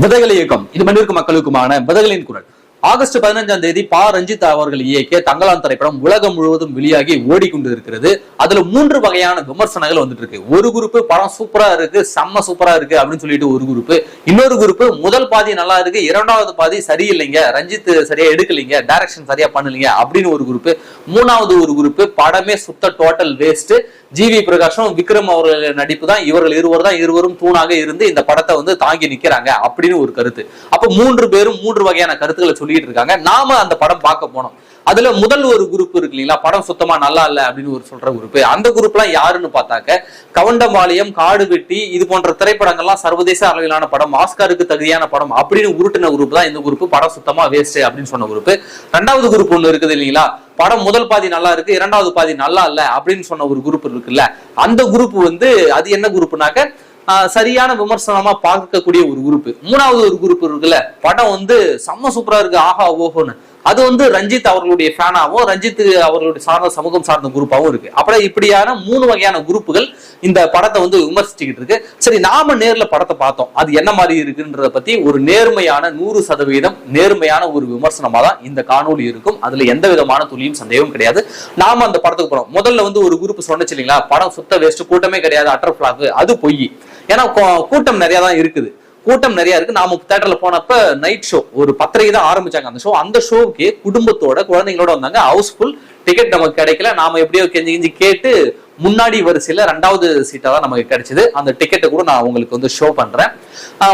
விதைகள் இயக்கம். இது மண்ணிற்கு மக்களுக்குமான விதைகளின் குரல். ஆகஸ்ட் பதினஞ்சாம் தேதி பா. ரஞ்சித் அவர்கள் இயக்கிய தங்கலான் திரைப்படம் உலகம் முழுவதும் வெளியாகி ஓடிக்கொண்டு இருக்கிறது அதுல மூன்று வகையான விமர்சனங்கள் வந்துட்டு இருக்கு ஒரு குரூப் படம் சூப்பரா இருக்கு செம்ம சூப்பரா இருக்கு அப்படின்னு சொல்லிட்டு ஒரு குரூப் இன்னொரு குரூப் முதல் பாதி நல்லா இருக்கு இரண்டாவது பாதி சரியில்லைங்க ரஞ்சித் சரியா எடுக்கலைங்க டைரக்ஷன் சரியா பண்ணலீங்க அப்படின்னு ஒரு குரூப் மூணாவது ஒரு குரூப் படமே சுத்த டோட்டல் வேஸ்ட் ஜிவி பிரகாஷும் விக்ரம் அவர்கள் நடிப்பு தான் இவர்கள் இருவர் தான் இருவரும் தூணாக இருந்து இந்த படத்தை வந்து தாங்கி நிக்கிறாங்க அப்படின்னு ஒரு கருத்து. அப்ப மூன்று பேரும் மூன்று வகையான கருத்துக்களை சொல்லிட்டு இருக்காங்க. நாம அந்த படம் பார்க்க போனோம். அதுல முதல் ஒரு குரூப் இருக்கு இல்லைங்களா? படம் சுத்தமா நல்லா இல்ல அப்படின்னு ஒரு சொல்ற குரூப் அந்த குரூப் எல்லாம் யாருன்னு பார்த்தாக்க கவண்டம்பாளையம் காடு வெட்டி இது போன்ற திரைப்படங்கள்லாம் சர்வதேச அளவிலான படம் ஆஸ்காருக்கு தகுதியான படம் அப்படின்னு உருட்டின குரூப் தான் இந்த குரூப் படம் சுத்தமா வேஸ்ட் அப்படின்னு சொன்ன குரூப் ரெண்டாவது குரூப் ஒண்ணு இருக்குது இல்லைங்களா? படம் முதல் பாதி நல்லா இருக்கு இரண்டாவது பாதி நல்லா இல்ல அப்படின்னு சொன்ன ஒரு குரூப் இருக்குல்ல அந்த குரூப் வந்து அது என்ன குரூப்னாக்க ஆஹ் சரியான விமர்சனமா பார்க்கக்கூடிய ஒரு குரூப் மூணாவது ஒரு குரூப் இருக்குல்ல படம் வந்து செம்ம சூப்பரா இருக்கு. ஆஹா ஓஹோன்னு. அது வந்து ரஞ்சித் அவர்களுடைய ஃபேனாவும் ரஞ்சித் அவர்களுடைய சார்ந்த சமூகம் சார்ந்த குரூப்பாகவும் இருக்கு. அப்புறம் இப்படியான மூணு வகையான குரூப்புகள் இந்த படத்தை வந்து விமர்சிச்சுக்கிட்டு இருக்கு. சரி நாம நேர்ல படத்தை பார்த்தோம். அது என்ன மாதிரி இருக்குன்றத பத்தி ஒரு நேர்மையான நூறு சதவீதம் நேர்மையான ஒரு விமர்சனமா தான் இந்த காணொளி இருக்கும். அதுல எந்த விதமான துளியும் சந்தேகம் கிடையாது. நாம அந்த படத்துக்கு போனோம் முதல்ல வந்து ஒரு குரூப் சொன்னச்சு இல்லைங்களா? படம் சுத்த வேஸ்ட் கூட்டமே கிடையாது அட்டர் பிளாக் அது பொய். ஏன்னா கூட்டம் நிறைய தான் இருக்குது. கூட்டம் நிறைய இருக்கு. நாம தேட்டர்ல போனப்ப நைட் ஷோ ஒரு பத்தரைக்கு தான் ஆரம்பிச்சாங்க அந்த ஷோ அந்த ஷோவுக்கு குடும்பத்தோட குழந்தைங்களோட வந்தாங்க. ஹவுஸ்ஃபுல் டிக்கெட் நமக்கு கிடைக்கல. நாம எப்படியோ கெஞ்சி கெஞ்சி கேட்டு முன்னாடி வரிசையில ரெண்டாவது சீட்டா தான் நமக்கு கிடைச்சது. அந்த டிக்கெட்டை கூட நான் உங்களுக்கு வந்து ஷோ பண்றேன்.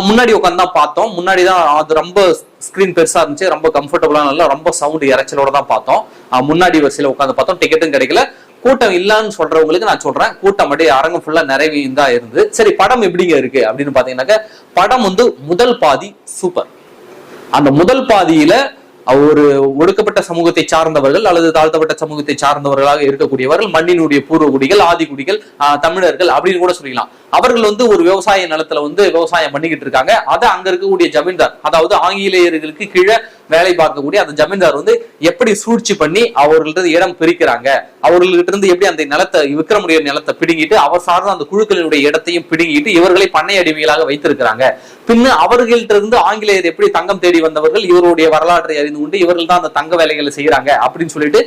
முன்னாடி உட்காந்து தான் பார்த்தோம். முன்னாடி தான் அது ரொம்ப ஸ்கிரீன் பெருசா இருந்துச்சு. ரொம்ப கம்ஃபர்டபுளான நல்லா ரொம்ப சவுண்ட் இறைச்சலோட தான் பார்த்தோம். முன்னாடி வரிசையில உட்காந்து பார்த்தோம். டிக்கெட்டும் கிடைக்கல. கூட்டம் இல்லன்னு சொல்றவங்களுக்கு நான் சொல்றேன். கூட்டம் அப்படியே அரங்கம் ஃபுல்லா நிறைவி தான் இருந்து சரி படம் எப்படிங்க இருக்கு அப்படின்னு பாத்தீங்கன்னாக்க படம் வந்து முதல் பாதி சூப்பர் அந்த முதல் பாதியில ஒரு ஒடுக்கப்பட்ட சமூகத்தை சார்ந்தவர்கள் அல்லது தாழ்த்தப்பட்ட சமூகத்தை சார்ந்தவர்களாக இருக்கக்கூடியவர்கள் மண்ணினுடைய பூர்வகுடிகள் ஆதிக்குடிகள் தமிழர்கள் அப்படின்னு கூட சொல்லிக்கலாம் அவர்கள் வந்து ஒரு விவசாய நிலத்துல வந்து விவசாயம் பண்ணிக்கிட்டு இருக்காங்க. அதை அங்க இருக்கக்கூடிய ஜமீன்தார் அதாவது ஆங்கிலேயர்களுக்கு கீழே வேலை பார்க்கக்கூடிய அந்த ஜமீன்தார் வந்து எப்படி சூழ்ச்சி பண்ணி அவர்கள்ட்ட இருந்து இடம் பிரிக்கிறாங்க? அவர்கள்ட்ட இருந்து எப்படி அந்த நிலத்தை விக்ரமுடைய நிலத்தை பிடுங்கிட்டு அவர் சார்ந்த அந்த குழுக்களினுடைய இடத்தையும் பிடுங்கிட்டு இவர்களை பண்ணை அடிமைகளாக வைத்திருக்கிறாங்க. பின்ன அவர்கள்ட்ட இருந்து ஆங்கிலேயர் எப்படி தங்கம் தேடி வந்தவர்கள் இவருடைய வரலாற்றை அறிந்து கொண்டு இவர்கள் தான் அந்த தங்க வேலைகளை செய்யறாங்க அப்படின்னு சொல்லிட்டு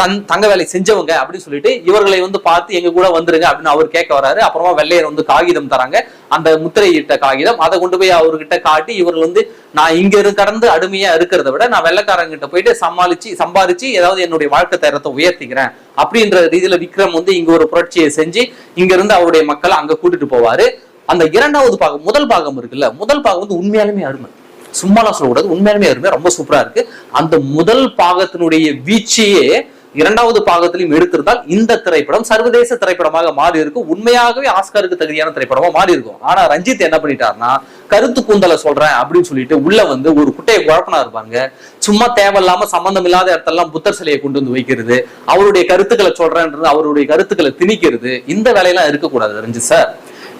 தன் தங்க வேலை செஞ்சவங்க அப்படின்னு சொல்லிட்டு இவர்களை வந்து பார்த்து எங்க கூட வந்துருங்க அப்படின்னு அவர் கேட்க வராரு. அப்புறமா வெள்ளையர் வந்து காகிதம் தராங்க. அந்த முத்திரையிட்ட காகிதம். அதை கொண்டு போய் அவர்கிட்ட காட்டி இவர்கள் வந்து நான் இங்க இருந்து கடந்து அடிமையா இருக்கிறத விட நான் வெள்ளக்காரங்கிட்ட போயிட்டு சமாளிச்சு சம்பாரிச்சு ஏதாவது என்னுடைய வாழ்க்கை தரத்தை உயர்த்திக்கிறேன். அப்படின்ற ரீதியில விக்ரம் வந்து இங்க ஒரு புரட்சியை செஞ்சு இங்க இருந்து அவருடைய மக்களை அங்க கூட்டிட்டு போவாரு. அந்த இரண்டாவது பாகம் முதல் பாகம் இருக்குல்ல முதல் பாகம் வந்து உண்மையாலுமே அருமை. சும்மாலாம் சொல்லக்கூடாது உண்மையாலுமே அருமை ரொம்ப சூப்பரா இருக்கு. அந்த முதல் பாகத்தினுடைய வீச்சையே இரண்டாவது பாகத்திலையும் எடுத்திருந்தால் இந்த திரைப்படம் சர்வதேச திரைப்படமாக மாறி இருக்கும் உண்மையாகவே ஆஸ்காருக்கு தகுதியான திரைப்படமா மாறி இருக்கும் ஆனா ரஞ்சித் என்ன பண்ணிட்டாருன்னா கருத்து கூந்தலை சொல்றேன் அப்படின்னு சொல்லிட்டு உள்ள வந்து ஒரு குட்டையை குழப்பனா இருப்பாங்க சும்மா தேவையில்லாம சம்பந்தம் இல்லாத இடத்தெல்லாம் புத்தர் சிலையை கொண்டு வந்து வைக்கிறது. அவருடைய கருத்துக்களை சொல்றேன்றது அவருடைய கருத்துக்களை திணிக்கிறது. இந்த வேலையெல்லாம் இருக்கக்கூடாது ரஞ்சித் சார்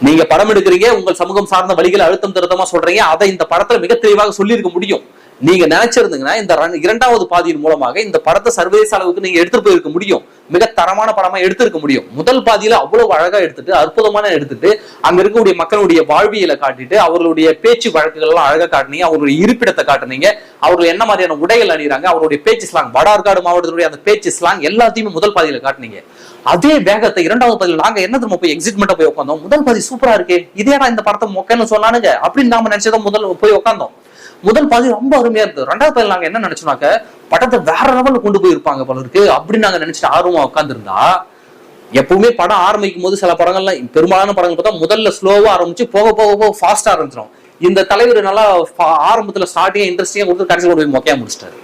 நீங்க படம் எடுக்கிறீங்க உங்கள் சமூகம் சார்ந்த வழிகளை அழுத்தம் திருத்தமா சொல்றீங்க. அதை இந்த படத்துல மிக தெளிவாக சொல்லியிருக்க முடியும். நீங்க நினைச்சிருந்தீங்கன்னா இந்த ரன்- இரண்டாவது பாதியின் மூலமாக இந்த படத்தை சர்வதேச அளவுக்கு நீங்க எடுத்துட்டு போயிருக்க முடியும். மிக தரமான படமா எடுத்திருக்க முடியும். முதல் பாதியில அவ்வளவு அழகா எடுத்துட்டு அற்புதமான எடுத்துட்டு அங்க இருக்கக்கூடிய மக்களுடைய வாழ்வியலை காட்டிட்டு அவர்களுடைய பேச்சு வழக்குகள் எல்லாம் அழகா காட்டுனீங்க அவருடைய இருப்பிடத்தை காட்டுனீங்க அவர்கள் என்ன மாதிரியான உடைகள் அணிகிறாங்க அவருடைய பேச்சு ஸ்லாங் வடார்காடு மாவட்டத்தினுடைய அந்த பேச்சு ஸ்லாங் எல்லாத்தையுமே முதல் பாதியில காட்டுனீங்க. அதே வேகத்தை இரண்டாவது பாதியில் நாங்க என்ன திரும்ப போய் எக்ஸிட்மெண்ட்டா போய் உட்காந்தோம்? முதல் பாதி சூப்பரா இருக்கு. இதேடா இந்த படத்தை மொக்கன்னு சொன்னானுங்க. அப்படின்னு நாம நினைச்சதை முதல் போய் உட்காந்தோம். முதல் பாதி ரொம்ப அருமையா இருந்தது. ரெண்டாவது பாதி நாங்க என்ன நினைச்சோம்னாக்க படத்தை வேற லெவல்ல கொண்டு போயிருப்பாங்க பலருக்கு அப்படின்னு நாங்க நினைச்சிட்டு ஆர்வமா உட்காந்துருந்தா எப்பவுமே படம் ஆரம்பிக்கும் போது சில படங்கள்லாம் பெரும்பாலான படங்கள் பார்த்தா முதல்ல ஸ்லோவா ஆரம்பிச்சு போக போக போக ஃபாஸ்டா ஆரம்பிச்சிடும் இந்த தலைவர் நல்லா ஆரம்பத்துல ஸ்டார்டிங் இன்ட்ரெஸ்டிங்கா கொடுத்து கடைசி கொண்டு போய் மொக்கையா முடிச்சிட்டாரு.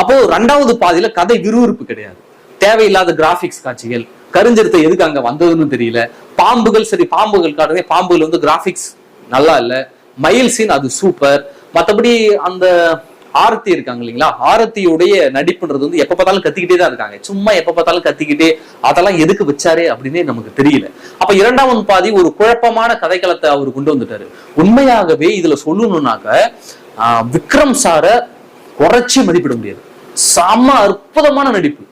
அப்போ ரெண்டாவது பாதியில கதை விறுவிறுப்பு கிடையாது. தேவையில்லாத கிராபிக்ஸ் காட்சிகள் கருஞ்சிருத்த எதுக்கு அங்க வந்ததுன்னு தெரியல. பாம்புகள் சரி பாம்புகள் காட்டுறதே பாம்புகள் வந்து கிராபிக்ஸ் நல்லா இல்ல. மயில் சீன் அது சூப்பர். மத்தபடி அந்த ஆரத்தி இருக்காங்க இல்லைங்களா? ஆரத்தியுடைய நடிப்புன்றது வந்து எப்ப பார்த்தாலும் கத்திக்கிட்டே தான் இருக்காங்க. சும்மா எப்ப பார்த்தாலும் கத்திக்கிட்டே அதெல்லாம் எதுக்கு வச்சாரு அப்படின்னே நமக்கு தெரியல. அப்ப இரண்டாவது பாதி ஒரு குழப்பமான கதைக்களத்தை அவர் கொண்டு வந்துட்டாரு. உண்மையாகவே இதுல சொல்லணும்னாக்க ஆஹ், விக்ரம் சார குறைச்சி மதிப்பிட முடியாது. செம்ம அற்புதமான நடிப்பு.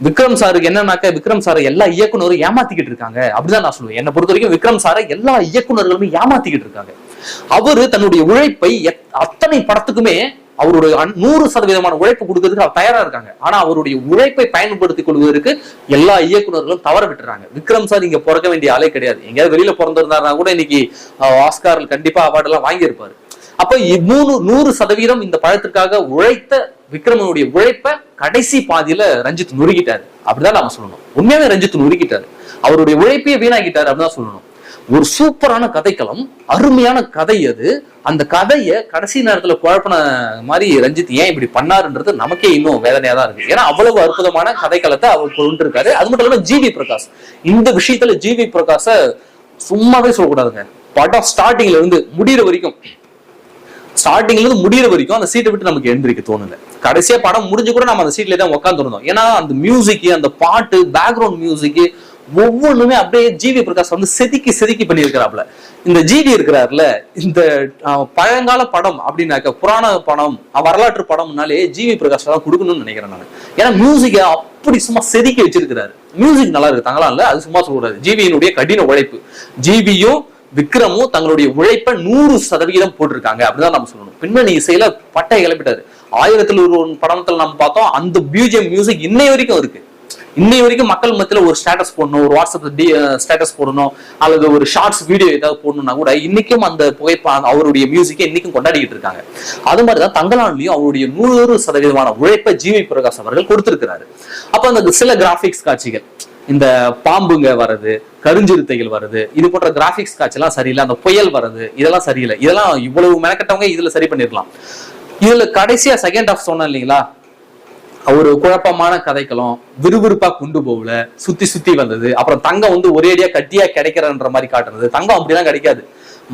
விக்ரம் சாருக்கு என்னன்னாக்க விக்ரம் சாரை எல்லா இயக்குனரும் ஏமாத்திக்கிட்டு இருக்காங்க. அப்படிதான் நான் சொல்லுவேன். என்னை பொறுத்த வரைக்கும் விக்ரம் சாரை எல்லா இயக்குனர்களுமே ஏமாத்திக்கிட்டு இருக்காங்க. அவரு தன்னுடைய உழைப்பை அத்தனை படத்துக்குமே அவருடைய நூறு சதவீதமான உழைப்பு கொடுக்கறதுக்கு அவர் தயாரா இருக்காங்க. ஆனா அவருடைய உழைப்பை பயன்படுத்திக் கொள்வதற்கு எல்லா இயக்குநர்களும் தவற விட்டுறாங்க. விக்ரம் சார் இங்க பிறக்க வேண்டிய ஆளே கிடையாது. எங்கேயாவது வெளியில பிறந்திருந்தாருனா கூட இன்னைக்கு ஆஸ்கார் கண்டிப்பா அவார்டு எல்லாம் வாங்கியிருப்பாரு. அப்ப மூணு நூறு சதவீதம் இந்த படத்திற்காக உழைத்த விக்ரமனுடைய உழைப்ப கடைசி பாதியில ரஞ்சித் நுறுக்கிட்டாரு. அப்படிதான் நாம சொல்லணும். உண்மையாவே ரஞ்சித் நுறுக்கிட்டாரு. அவருடைய உழைப்பையே வீணாக்கிட்டாரு அப்படிதான் சொல்லணும். ஒரு சூப்பரான கதைக்களம் அருமையான கதை அது. அந்த கதையை கடைசி நேரத்துல குழப்பின மாதிரி ரஞ்சித் ஏன் இப்படி பண்ணாருன்றது நமக்கே இன்னும் வேதனையா தான் இருக்கு. ஏன்னா அவ்வளவு அற்புதமான கதைக்களத்தை அவர் கொண்டு இருக்காரு அது மட்டும் இல்லாம ஜிவி பிரகாஷ். இந்த விஷயத்துல ஜிவி பிரகாஷ சும்மாவே சொல்லக்கூடாதுங்க. படம் ஸ்டார்டிங்ல இருந்து முடிகிற வரைக்கும் ஸ்டார்டிங்ல இருந்து முடிகிற வரைக்கும் அந்த சீட்டை விட்டு நமக்கு எழுந்திருக்க தோணல. கடைசியா படம் முடிஞ்சு கூட நம்ம அந்த சீட்ல தான் உட்காந்துருந்தோம் ஏன்னா அந்த மியூசிக் அந்த பாட்டு பேக்ரவுண்ட் மியூசிக் ஒவ்வொன்றுமே அப்படியே ஜிவி பிரகாஷ் வந்து செதுக்கி செதுக்கி பண்ணியிருக்கிறாப்ல இந்த ஜிவி இருக்கிறாருல இந்த பழங்கால படம் அப்படின்னாக்க புராண படம் வரலாற்று படம்னாலே ஜிவி பிரகாஷ் தான் கொடுக்கணும்னு நினைக்கிறேன் நான். ஏன்னா மியூசிக்கை அப்படி சும்மா செதுக்கி வச்சிருக்கிறாரு. மியூசிக் நல்லா இருக்கு தங்கலாம் இல்ல? அது சும்மா சொல்லக்கூடாது ஜிவியினுடைய கடின உழைப்பு. ஜிவியும் விக்ரமும் தங்களுடைய உழைப்பை நூறு சதவிகிதம் போட்டிருக்காங்க. அப்படிதான் நம்ம சொல்லணும். பின்னணி இசையில பட்டை கிளப்பிட்டாரு. ஆயிரத்தில் ஒரு படத்துல நம்ம பார்த்தோம் அந்த பியூஜியம் மியூசிக் இன்னை வரைக்கும் இருக்கு. இன்னை வரைக்கும் மக்கள் மத்தியில ஒரு ஸ்டேட்டஸ் போடணும் ஒரு வாட்ஸ்அப் ஸ்டேட்டஸ் போடணும் அல்லது ஒரு ஷார்ட்ஸ் வீடியோ ஏதாவது போடணும்னா கூட இன்னைக்கும் அந்த புகைப்பா அவருடைய மியூசிக்கை இன்னைக்கும் கொண்டாடிட்டு இருக்காங்க. அது மாதிரி தான் தங்களாண்டிலையும் அவருடைய நூறு சதவீதமான உழைப்பை ஜிவி பிரகாஷ் அவர்கள் கொடுத்திருக்கிறாரு. அப்ப அந்த சில கிராபிக்ஸ் காட்சிகள் இந்த பாம்புங்க வர்றது கருஞ்சிறுத்தைகள் வருது இது போன்ற கிராபிக்ஸ் காட்சிலாம் சரியில்லை அந்த புயல் வர்றது இதெல்லாம் சரியில்லை. இதெல்லாம் இவ்வளவு மெனக்கட்டவங்க இதுல சரி பண்ணிருக்கலாம் இதுல கடைசியா செகண்ட் ஹாஃப் சொன்னேன் இல்லைங்களா? ஒரு குழப்பமான கதைக்களம் விறுவிறுப்பா கொண்டு போகல சுத்தி சுத்தி வந்தது. அப்புறம் தங்கம் வந்து ஒரேடியா கட்டியா கிடைக்கிறன்ற மாதிரி காட்டுறது தங்கம் அப்படிலாம் கிடைக்காது.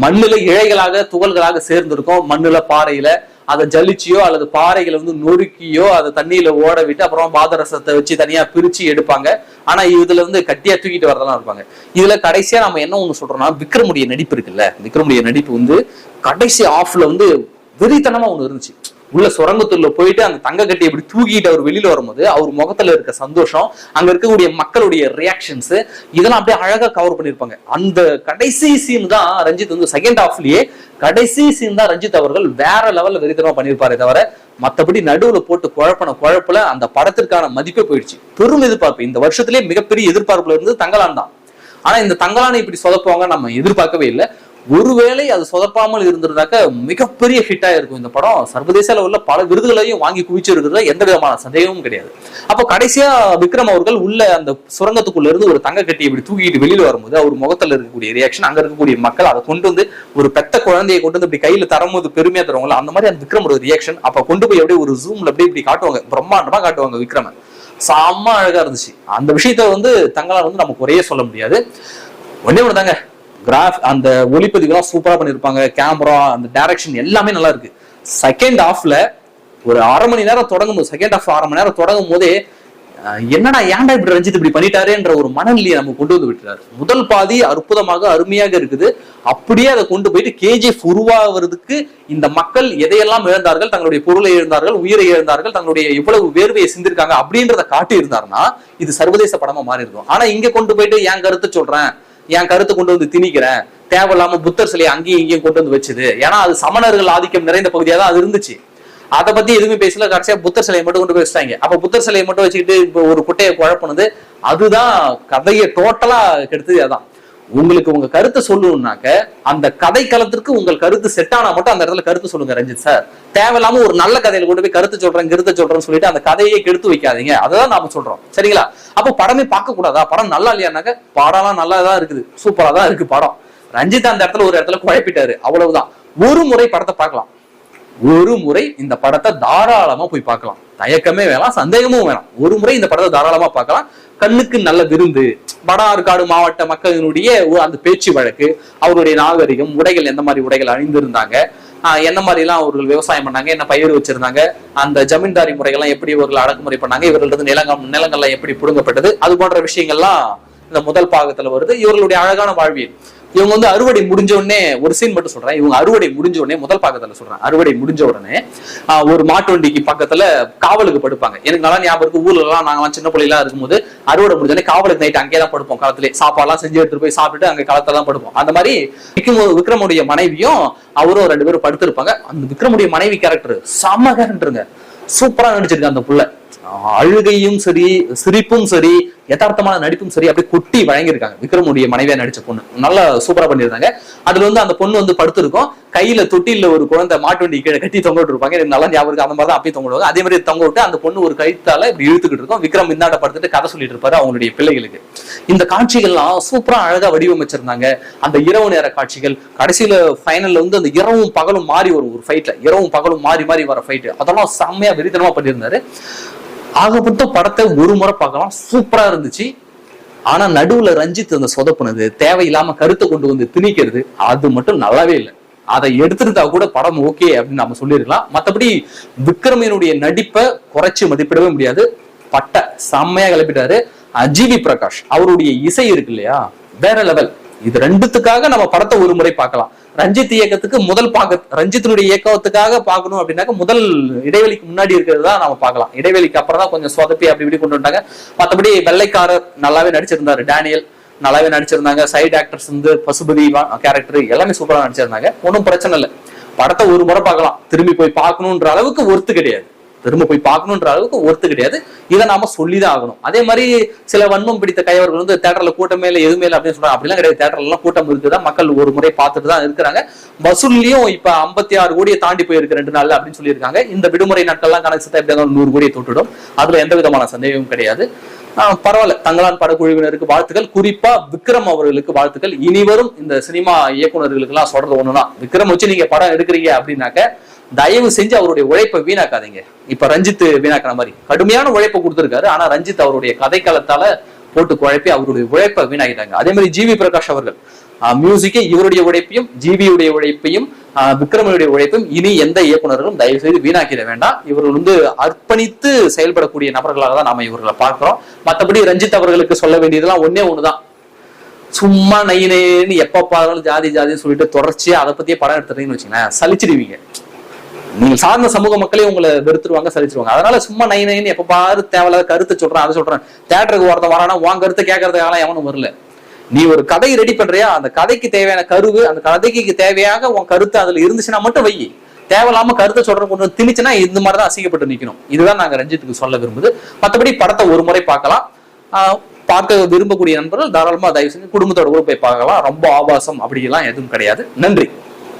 மண்ணுல இழைகளாக துகள்களாக சேர்ந்திருக்கும் மண்ணுல பாறையில. அதை ஜலிச்சியோ அல்லது பாறைகளை வந்து நொறுக்கியோ அதை தண்ணியில ஓட விட்டு அப்புறம் பாதரசத்தை வச்சு தனியா பிரிச்சு எடுப்பாங்க. ஆனா இதுல வந்து கட்டியா தூக்கிட்டு வரதெல்லாம் இருப்பாங்க. இதுல கடைசியா நம்ம என்ன ஒண்ணு சொல்றோம்னா விக்ரமுடைய நடிப்பு இருக்குல்ல. விக்ரமுடைய நடிப்பு வந்து கடைசி ஆஃப்ல வந்து வெறித்தனமா ஒண்ணு இருந்துச்சு. உள்ள சுரங்கத்துள்ள போயிட்டு அந்த தங்க கட்டி இப்படி தூக்கிட்டு அவர் வெளியில வரும்போது அவர் முகத்துல இருக்க சந்தோஷம் அங்க இருக்கக்கூடிய மக்களுடைய ரியாக்ஷன்ஸ் இதெல்லாம் அப்படியே அழகா கவர் பண்ணிருப்பாங்க அந்த கடைசி சீன் தான் ரஞ்சித் வந்து செகண்ட் ஹாஃப்லயே கடைசி சீன் தான் ரஞ்சித் அவர்கள் வேற லெவல்ல வெறித்தனமா பண்ணிருப்பாரே தவிர மத்தபடி நடுவுல போட்டு குழப்பின குழப்பில் அந்த படத்திற்கான மதிப்பே போயிடுச்சு. பெரும் எதிர்பார்ப்பு. இந்த வருஷத்திலே மிகப்பெரிய எதிர்பார்ப்புல இருந்து தங்கலான் தான். ஆனா இந்த தங்கலானை இப்படி சொதப்புவாங்க நம்ம எதிர்பார்க்கவே இல்லை. ஒருவேளை அது சொதப்பாமல் இருந்திருந்தாக்க மிகப்பெரிய ஹிட்டாக இருக்கும் இந்த படம். சர்வதேச அளவில் பல விருதுகளையும் வாங்கி குவிச்சிருக்கிறதுல எந்த விதமான சந்தேகமும் கிடையாது. அப்போ கடைசியா விக்ரம் அவர்கள் உள்ள அந்த சுரங்கத்துக்குள்ள இருந்து ஒரு தங்க கட்டி இப்படி தூக்கிட்டு வெளியில் வரும்போது அவர் முகத்துல இருக்கக்கூடிய ரியாக்ஷன் அங்க இருக்கக்கூடிய மக்கள் அதை கொண்டு வந்து ஒரு பெத்த குழந்தையை கொண்டு வந்து இப்படி கையில தரும்போது பெருமையா தருவாங்களா அந்த மாதிரி அந்த விக்ரம் ஒரு ரியாக்ஷன் அப்ப கொண்டு போய் அப்படியே ஒரு ஜூம்ல அப்படியே இப்படி காட்டுவாங்க. பிரம்மாண்டமா காட்டுவாங்க விக்ரமன் செம்ம அழகா இருந்துச்சு. அந்த விஷயத்த வந்து தங்களால் வந்து நமக்கு ஒரே சொல்ல முடியாது. ஒன்னே ஒன்று தாங்க கிராஃப் அந்த ஒளிப்பதிவுலாம் சூப்பராக பண்ணியிருப்பாங்க கேமரா அந்த டைரக்ஷன் எல்லாமே நல்லா இருக்கு. செகண்ட் ஹாஃப்ல ஒரு அரை மணி நேரம் தொடங்கும் போது செகண்ட் ஹாஃப் அரை மணி நேரம் தொடங்கும் போதே என்னடா ஏன்டா இப்படி ரஞ்சித் இப்படி பண்ணிட்டாருன்ற ஒரு மனநிலையை நம்ம கொண்டு வந்து விட்டுறாரு. முதல் பாதி அற்புதமாக அருமையாக இருக்குது. அப்படியே அதை கொண்டு போயிட்டு கேஜிஎஃப் உருவாகிறதுக்கு இந்த மக்கள் எதையெல்லாம் இழந்தார்கள் தங்களுடைய பொருளை இழந்தார்கள் உயிரை இழந்தார்கள் தங்களுடைய எவ்வளவு வேர்வையை சிந்திருக்காங்க அப்படின்றத காட்டி இருந்தாருன்னா இது சர்வதேச படமா மாறி இருக்கும் ஆனா இங்க கொண்டு போயிட்டு என் கருத்து சொல்றேன். என் கருத்தை கொண்டு வந்து திணிக்கிறேன். தேவையில்லாம புத்தர் சிலையை அங்கேயும் இங்கேயும் கொண்டு வந்து வச்சுது. ஏன்னா அது சமணர்கள் ஆதிக்கம் நிறைந்த பகுதியாக தான் அது இருந்துச்சு. அதை பத்தி எதுவுமே பேசல. கடைசியா புத்தர் சிலையை மட்டும் கொண்டு போய் வச்சிட்டாங்க. அப்ப புத்தர் சிலையை மட்டும் வச்சுக்கிட்டு இப்போ ஒரு குட்டையை குழப்பினது அதுதான் கதையை டோட்டலா கெடுத்தது அதான். உங்களுக்கு உங்க கருத்தை சொல்லணும்னாக்க அந்த கதை களத்திற்கு உங்கள் கருத்து செட் ஆனா மட்டும் அந்த இடத்துல கருத்து சொல்லுங்க ரஞ்சித் சார் தேவையில்லாம ஒரு நல்ல கதையில கொண்டு போய் கருத்து சொல்றேன் கருத்தை சொல்றேன்னு சொல்லிட்டு அந்த கதையை கெடுத்து வைக்காதீங்க. அதான் நாம சொல்றோம். சரிங்களா? அப்போ படமே பார்க்க கூடாதா படம் நல்லா இல்லையானாக்க படம்லாம் நல்லா தான் இருக்குது சூப்பரா தான் இருக்கு படம். ரஞ்சித் அந்த இடத்துல ஒரு இடத்துல குழப்பிட்டாரு. அவ்வளவுதான். ஒரு முறை படத்தை பார்க்கலாம். ஒரு முறை இந்த படத்தை தாராளமா போய் பார்க்கலாம். தயக்கமே வேணாம் சந்தேகமும் வேணாம். ஒரு முறை இந்த படத்தை தாராளமா பார்க்கலாம். கண்ணுக்கு நல்ல விருந்து வட ஆற்காடு மாவட்ட மக்களினுடைய அந்த பேச்சு வழக்கு அவருடைய நாகரிகம் உடைகள் எந்த மாதிரி உடைகள் அணிந்திருந்தாங்க என்ன மாதிரி எல்லாம் அவர்கள் விவசாயம் பண்ணாங்க என்ன பயிர் வச்சிருந்தாங்க அந்த ஜமீன்தாரி முறைகள்லாம் எப்படி இவர்கள் அடக்குமுறை பண்ணாங்க இவர்களது நிலங்கள் நிலங்கள்லாம் எப்படி புடுங்கப்பட்டது அது போன்ற விஷயங்கள்லாம் இந்த முதல் பாகத்துல வருது. இவர்களுடைய அழகான வாழ்வியல். இவங்க வந்து அறுவடை முடிஞ்ச உடனே ஒரு சீன் மட்டும் சொல்றேன். இவங்க அறுவடை முடிஞ்ச உடனே முதல் பாக்கத்துல சொல்றேன். அறுவடை முடிஞ்ச உடனே ஆஹ், ஒரு மாட்டு வண்டிக்கு பக்கத்துல காவலுக்கு படுப்பாங்க. எனக்கு நல்லா ஞாபகம் இருக்கு. ஊர்ல எல்லாம் நாங்கெல்லாம் சின்ன பிள்ளைலாம் இருக்கும்போது அறுவடை முடிஞ்ச உடனே காவலுக்கு நைட் அங்கே தான் படுப்போம். களத்திலே சாப்பாடுலாம் செஞ்சு எடுத்துட்டு போய் சாப்பிட்டுட்டு அங்க களத்துல தான் படுப்போம். அந்த மாதிரி விக்ரம் விக்ரமுடைய மனைவியும் அவரும் ரெண்டு பேரும் படுத்திருப்பாங்க. அந்த விக்ரமுடைய மனைவி கேரக்டர் செம்ம கேரக்டருங்க சூப்பரா நடிச்சிருக்கு அந்த புள்ள. அழுகையும் சரி சிரிப்பும் சரி யதார்த்தமான நடிப்பும் சரி அப்படியே கொட்டி வழங்கியிருக்காங்க. விக்ரமுடைய மனைவியா நடிச்ச பொண்ணு. நல்லா சூப்பரா பண்ணியிருந்தாங்க. அதுல வந்து அந்த பொண்ணு வந்து படுத்திருக்கும். கையில தொட்டில ஒரு குழந்தை மாட்டு வண்டி கீழே கட்டி தொங்க விட்டு இருப்பாங்க. எனக்கு நல்லா ஞாபகம் இருக்கு. அந்த மாதிரி தான் அப்படியே தொங்க விடுவாங்க. அதே மாதிரி தொங்க விட்டு அந்த பொண்ணு ஒரு கழுத்தால இப்படி இழுத்துக்கிட்டு இருக்கும். விக்ரம் இந்தாண்ட படுத்துட்டு கதை சொல்லிட்டு இருப்பாரு அவங்களுடைய பிள்ளைகளுக்கு. இந்த காட்சிகள்லாம் சூப்பரா அழகா வடிவமைச்சிருந்தாங்க. அந்த இரவு நேர காட்சிகள் கடைசியில ஃபைனல்ல வந்து அந்த இரவும் பகலும் மாறி வரும் ஒரு ஃபைட்ல இரவும் பகலும் மாறி மாறி வர ஃபைட் அதெல்லாம் செம்மையா வெறித்தனமா பண்ணியிருந்தாரு. ஆகப்பட்ட படத்தை ஒரு முறை பார்க்கலாம். சூப்பரா இருந்துச்சு. ஆனா நடுவுல ரஞ்சித் அந்த சொதப்புனது தேவையில்லாம கருத்தை கொண்டு வந்து திணிக்கிறது அது மட்டும் நல்லாவே இல்லை. அதை எடுத்திருந்தா கூட படம் ஓகே அப்படின்னு நம்ம சொல்லியிருக்கலாம். மற்றபடி விக்ரமினுடைய நடிப்பை குறைச்சி மதிப்பிடவே முடியாது. பட்டை செம்மையா கிளப்பிட்டாரு அஜிவி பிரகாஷ். அவருடைய இசை இருக்கு இல்லையா? வேற லெவல் இது ரெண்டுத்துக்காக நம்ம படத்தை ஒரு முறை பார்க்கலாம். ரஞ்சித் இயக்கத்துக்கு முதல் பார்க்க ரஞ்சித்தினுடைய இயக்கத்துக்காக பார்க்கணும் அப்படின்னாக்க முதல் இடைவெளிக்கு முன்னாடி இருக்கிறது தான் நம்ம பார்க்கலாம். இடைவெளிக்கு அப்புறம் தான் கொஞ்சம் சொதப்பி அப்படி இப்படி கொண்டு வந்தாங்க. மற்றபடி வெள்ளைக்காரர் நல்லாவே நடிச்சிருந்தாரு. டேனியல் நல்லாவே நடிச்சிருந்தாங்க. சைடு ஆக்டர்ஸ் வந்து பசுபதி கேரக்டர் எல்லாமே சூப்பரா நடிச்சிருந்தாங்க. ஒன்றும் பிரச்சனை இல்லை. படத்தை ஒரு முறை பார்க்கலாம். திரும்பி போய் பார்க்கணுன்ற அளவுக்கு ஒர்த்து கிடையாது. திரும்ப போய் பார்க்கணுன்ற அளவுக்கு ஒர்த்து கிடையாது. இதை நாம சொல்லிதான் ஆகணும். அதே மாதிரி சில வன்மம் பிடித்த கையவர்கள் வந்து தேட்டர்ல கூட்டமே இல்லை எதுவுமே இல்லை அப்படின்னு சொல்றாங்க. அப்படிலாம் கிடையாது. தேட்டர்ல எல்லாம் கூட்டம் இருக்குதான் மக்கள் ஒரு முறை பார்த்துட்டு தான் இருக்கிறாங்க. வசூல்லையும் இப்ப ஐம்பத்தி ஆறு கோடியை தாண்டி போயிருக்கு ரெண்டு நாள் அப்படின்னு சொல்லியிருக்காங்க. இந்த விடுமுறை நாட்கள்லாம் கணக்கு சேர்த்தா எப்படி இருந்தாலும் நூறு கோடியை தொட்டுடும். அதுல எந்த விதமான சந்தேகமும் கிடையாது. ஆஹ் பரவாயில்ல. தங்களான் படக்குழுவினருக்கு வாழ்த்துக்கள். குறிப்பா விக்ரம் அவர்களுக்கு வாழ்த்துக்கள். இனிவரும் இந்த சினிமா இயக்குனர்களுக்கு எல்லாம் சொல்றது ஒண்ணுதான். விக்ரம் வச்சு நீங்க படம் எடுக்கிறீங்க அப்படின்னாக்க தயவு செஞ்சு அவருடைய உழைப்பை வீணாக்காதீங்க. இப்ப ரஞ்சித் வீணாக்கிற மாதிரி. கடுமையான உழைப்பை கொடுத்துருக்காரு. ஆனா ரஞ்சித் அவருடைய கதைக்காலத்தால போட்டு குழப்பி அவருடைய உழைப்பை வீணாக்கிட்டாங்க. அதே மாதிரி ஜிவி பிரகாஷ் அவர்கள். மியூசிக்கை இவருடைய உழைப்பையும் ஜிவியுடைய உழைப்பையும் ஆஹ் விக்ரமனுடைய உழைப்பையும் இனி எந்த இயக்குநர்களும் தயவு செய்து வீணாக்கிட வேண்டாம். இவர்கள் வந்து அர்ப்பணித்து செயல்படக்கூடிய நபர்களாக தான் நாம இவர்களை பார்க்கிறோம். மத்தபடி ரஞ்சித் அவர்களுக்கு சொல்ல வேண்டியதெல்லாம் ஒன்னே ஒண்ணுதான். சும்மா நை நைன்னு எப்ப பார்த்தாலும் ஜாதி ஜாதின்னு சொல்லிட்டு தொடர்ச்சியா அதை பத்தியே படம் எடுத்துட்டீங்கன்னு வச்சுங்களேன் சலிச்சிடுவீங்க. நீங்க சார்ந்த சமூக மக்களே உங்களை வெறுத்துருவாங்க சரிச்சிருவாங்க அதனால சும்மா நை நைன்னு எப்ப பாரு தேவையில்லாத கருத்தை சொல்றேன் அதை சொல்றேன். தேட்டருக்கு ஒருத்தன் வரானா உன் கருத்தை கேட்கறதுக்காக எவனும் வரல. நீ ஒரு கதை ரெடி பண்றியா? அந்த கதைக்கு தேவையான கருவு அந்த கதைக்கு தேவையாக உன் கருத்து அதுல இருந்துச்சுன்னா மட்டும் வை. தேவையில்லாம கருத்தை சொல்ற கொண்டு திணிச்சுன்னா இந்த மாதிரி தான் அசிங்கப்பட்டு நிக்கணும். இதுதான் நாங்க ரஞ்சித்துக்கு சொல்ல விரும்புது. மற்றபடி படத்தை ஒரு முறை பார்க்கலாம். பார்க்க விரும்பக்கூடிய நண்பர்கள் தாராளமா தயவு செஞ்சு குடும்பத்தோட கூட போய் பார்க்கலாம். ரொம்ப ஆபாசம் அப்படிலாம் எதுவும் கிடையாது. நன்றி.